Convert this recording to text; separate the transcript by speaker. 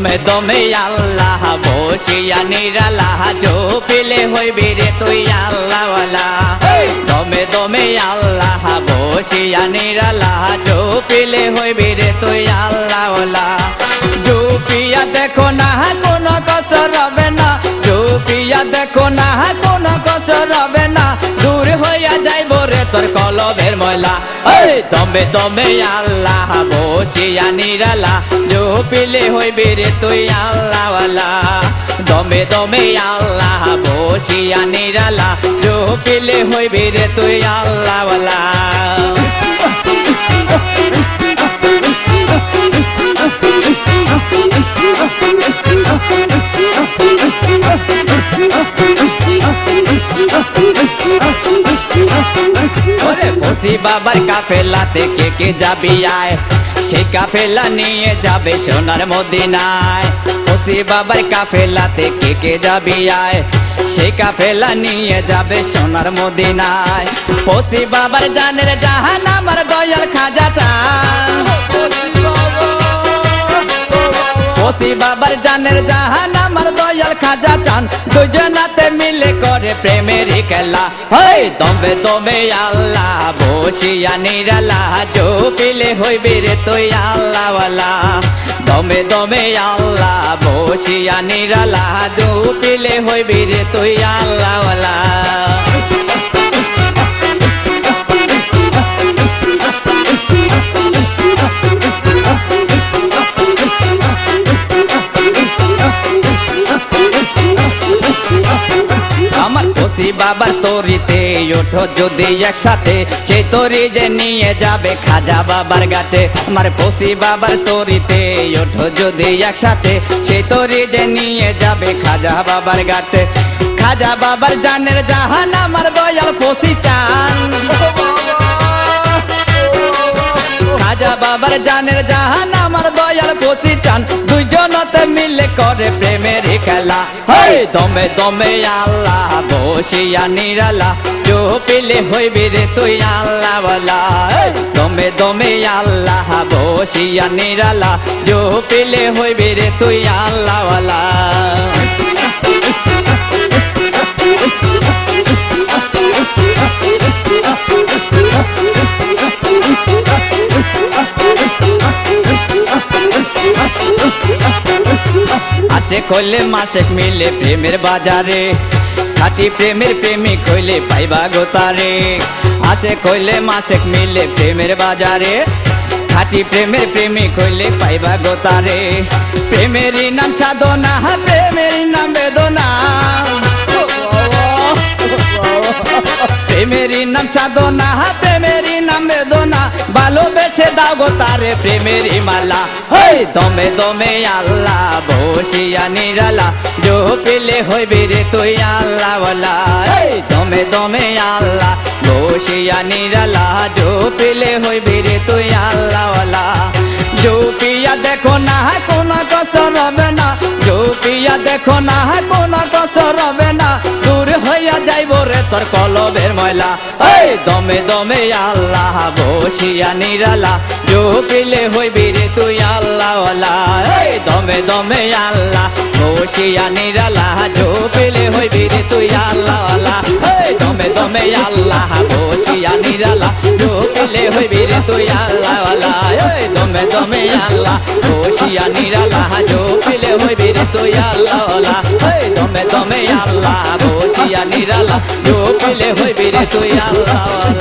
Speaker 1: দমে দমে আল্লাহ বসিয়া নিরালা জপিলে হইবি রে তুই আল্লাহওয়ালা। দমে দমে আল্লাহ বসিয়া নিরালা জপিলে হইবি রে তুই আল্লাহওয়ালা। জুপিয়া দেখো না কোনো কষ্ট রবে না। জুপিয়া দেখো না কোনো কষ্ট রবে দমে দমে আল্লাহ বসিয়া নিরালা জুপিলে হইবে রে তুই আল্লাহওয়ালা। দমে দমে আল্লাহ বসিয়া নিরালা জুপিলে হইবে রে তুই আল্লাহওয়ালা। বসি বাবার কাফেলাতে কে কে যাবি আয়? সে কাফেলা নিয়ে যাবে সোনার মদিনায়। বসি বাবার কাফেলাতে কে কে যাবি আয়? সে কাফেলা নিয়ে যাবে সোনার মদিনায়। পসি বাবার জানের জাহান আমার দয়াল খাজা চান। পসি বাবার জানের জাহান আমার দয়াল খাজা চান। দুজনাতে মিলে করে প্রেমের খেলা। হই দমে দমে আল্লাহ, বসিয়া নিরালা পিলে হইবে রে তুই আল্লাহওয়ালা। দমে দমে আল্লাহ, বসিয়া নিরালা পিলে হইবি রে তুই আল্লাহওয়ালা। আমার বাবার তরিতে ওঠো যদি একসাথে। সেই তরি যে নিয়ে যাবে খাজা বাবার গাতে আমার খুশি বাবার তরিতে ওঠো যদি একসাথে। সেই তরি যে নিয়ে যাবে খাজা বাবার গাতে খাজা বাবার জানের জাহান আমার দয়াল ফসি চান। খাজা বাবার জানের জাহান আমার দয়াল বসি চান। দুইজনতে মিলে করে প্রেমের খেলা হই, দমে দমে আল্লাহ, বসিয়া নিরালা। চো পেলে হইবে রে তুই আল্লাহ বলা দমে দমে আল্লাহ, বসিয়া নিরালা। চো পেলে হইবে রে তুই আল্লাহ বলা আসে কইলে মাসে মিলে প্রেমের বাজারে। খাটি প্রেমের প্রেমিক কইলে পাইবা গোতারে আসে কইলে মাসে মিলে প্রেমের বাজারে। খাটি প্রেমের প্রেমিক কইলে পাইবা গোতারে প্রেমেরই নাম সাধনা প্রেমেরই নাম বেদনা। প্রেমেরই নাম সাধনা, প্রেমেরই নাম বেদনা, ভালোবেসে দাও গো তারে প্রেমেরই মালা। হই, দমে দমে আল্লাহ, বসিয়া নিরালা জো পেলে হইবে রে তুই আল্লাহ এই দমে দমে আল্লাহ, বসিয়া নিরালা জো পেলে হইবে রে তুই আল্লাহ ওয়ালা জো পিয়া দেখো না, কোনো কষ্ট রবে না। জো পিয়া দেখো না, কোনো কষ্ট রবে না। দূর হইয়া যাইব রে তোর কলবের ময়লা। এই দমে দমে আল্লাহ বসিয়া নিরালা পিলে হইবি রে তুই আল্লাহ এই দমে দমে আল্লাহ বসিয়া নিরালা পিলে হইবি রে তুই আল্লাহ এই দমে দমে আল্লাহ বসিয়া নিরালা পিলে হইবি রে তুই আল্লাহ এই দমে দমে আল্লাহ বসিয়া নিরালা পিলে হইবি রে তুই আল্লাহ এই নিরালা চোখ হইবি রে তুই আল্লাহ।